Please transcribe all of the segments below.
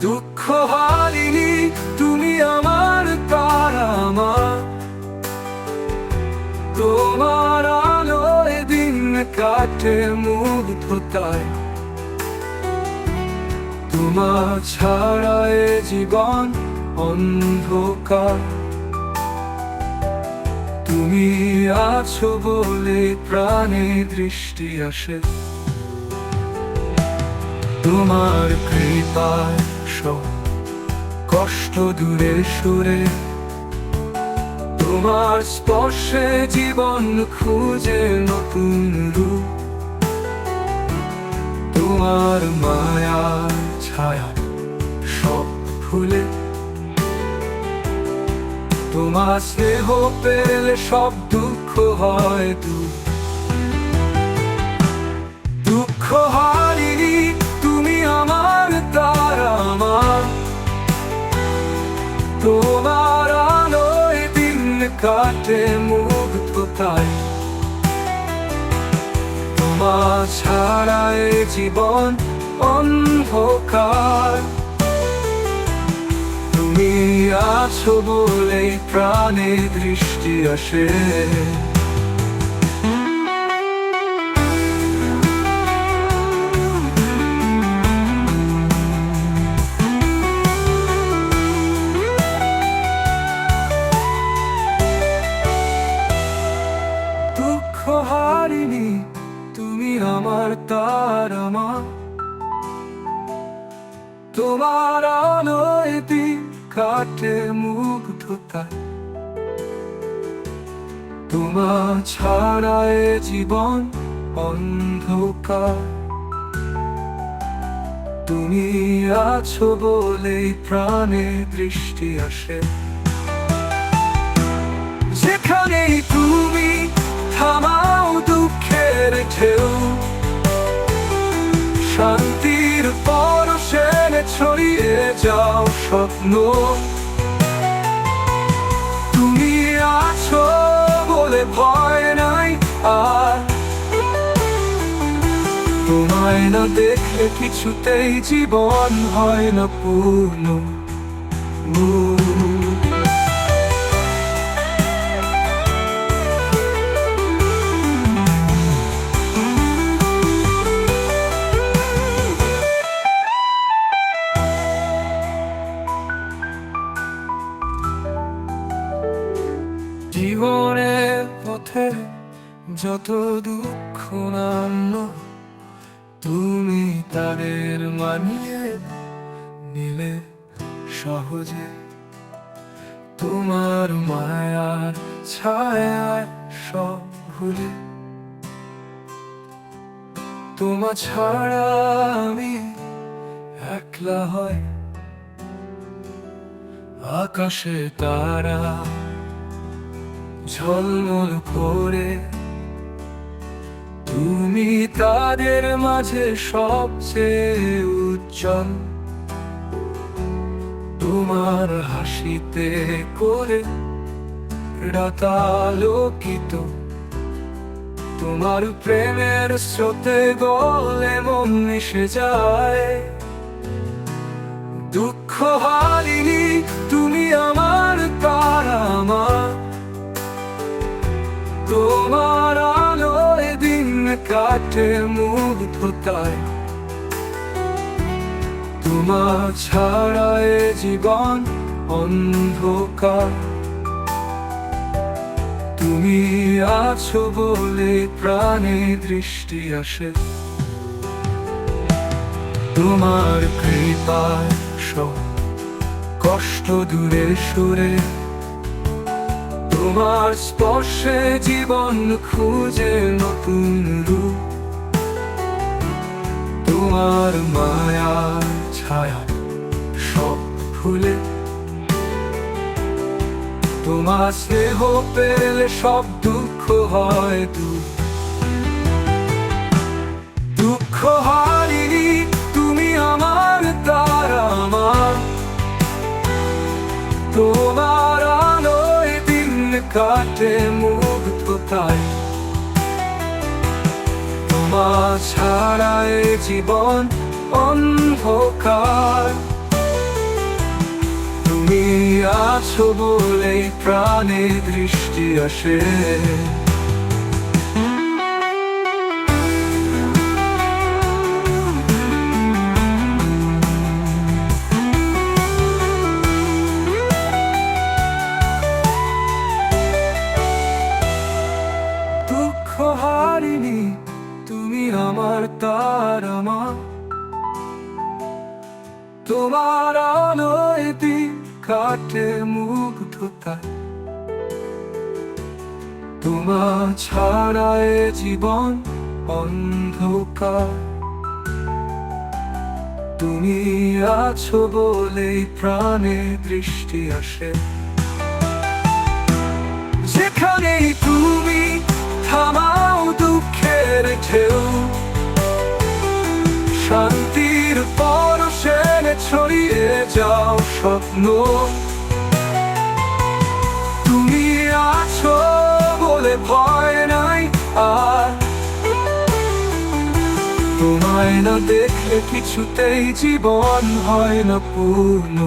দুঃখ হারিনি তুমি আমার আমার তোমার আলোয় দিন কাটে মুগ্ধতায়। তোমার ছাড়ায় জীবন অন্ধকার। তুমি আছো বলে প্রাণে দৃষ্টি আসে। তোমার সব কষ্ট দূরে সরে। তোমার স্পর্শে জীবন খুঁজে নতুন রূপ। তোমার মায়ার ছায়া সব ভুলে। তোমার স্নেহ পেলে সব দুঃখ হয় দুঃখ তুমি আমার তারা আমার। তোমার আলোয় দিন কাটে মুগ্ধতায়। তোমার ছাড়া এ জীবন অন্ধকার। তুমি আছো বলে প্রাণে দৃষ্টি আসে। তোমার আলোয় কাটে মুগ্ধতায় তোমার ছাড়ায় জীবন অন্ধকার। তুমি আছো বলে প্রাণে দৃষ্টি আসে। যেখানে তুমি স্বপ্ন। তুমি আছো বলে ভয় নাই আর। তোমায় না দেখলে কিছুতেই জীবন হয় না পূর্ণ। জীবনের পথে যত দুঃখ নামলো তুমি তাদের মানিয়ে নিলে সহজে। তোমার মায়ার ছায়ায় সব ভুলে। তোমার ছাড়া আমি একলা হয়। আকাশে তারা ঝলমল করে। তুমি তাদের মাঝে সবচেয়ে উজ্জ্বল। তোমার হাসিতে করে রাতালোকিত। তোমার প্রেমের স্রোতে গলে মন মিশে যায়। দুঃখ হারিনি তুমি আমার তারা আমার কাটে মুগ্ধতায় তোমার ছাড়া এ জীবন অন্ধকার। তুমি আছো বলে প্রাণে দৃষ্টি আসে। তোমার কৃপায় সব কষ্ট দূরে সরে তোমার স্পর্শে জীবন খুঁজে নতুন রূপ। তোমার মায়ার ছায়া সব ভুলে। তোমার স্নেহ পেলে সব দুঃখ হয় দুঃখ হারিনি মুগ্ধে মুগ্ধতায় তোমার ছাড়ায় জীবন অন্ধকার। তুমি আছো বলেই প্রাণে দৃষ্টি আসে। তোমার আলোয় কাটে মুগ্ধতা তোমার ছাড়ায় জীবন অন্ধকার। তুমি আছো বলে প্রাণে দৃষ্টি আসে। যেখানেই তুমি থামাও দুঃখের ঢেউ। শান্তির ছড়িয়ে যাও স্বপ্ন। তুমি আছো বলে ভয় নাই আর। তোমায় না দেখলে কিছুতেই জীবন হয় না পূর্ণ।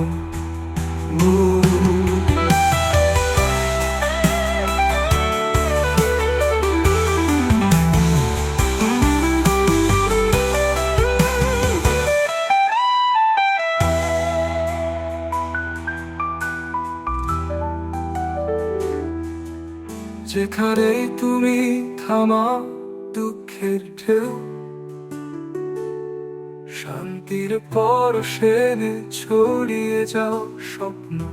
যেখানে তুমি থামা দুঃখের ঢেউ। শান্তির পর সেনে ছড়িয়ে যাও স্বপ্ন।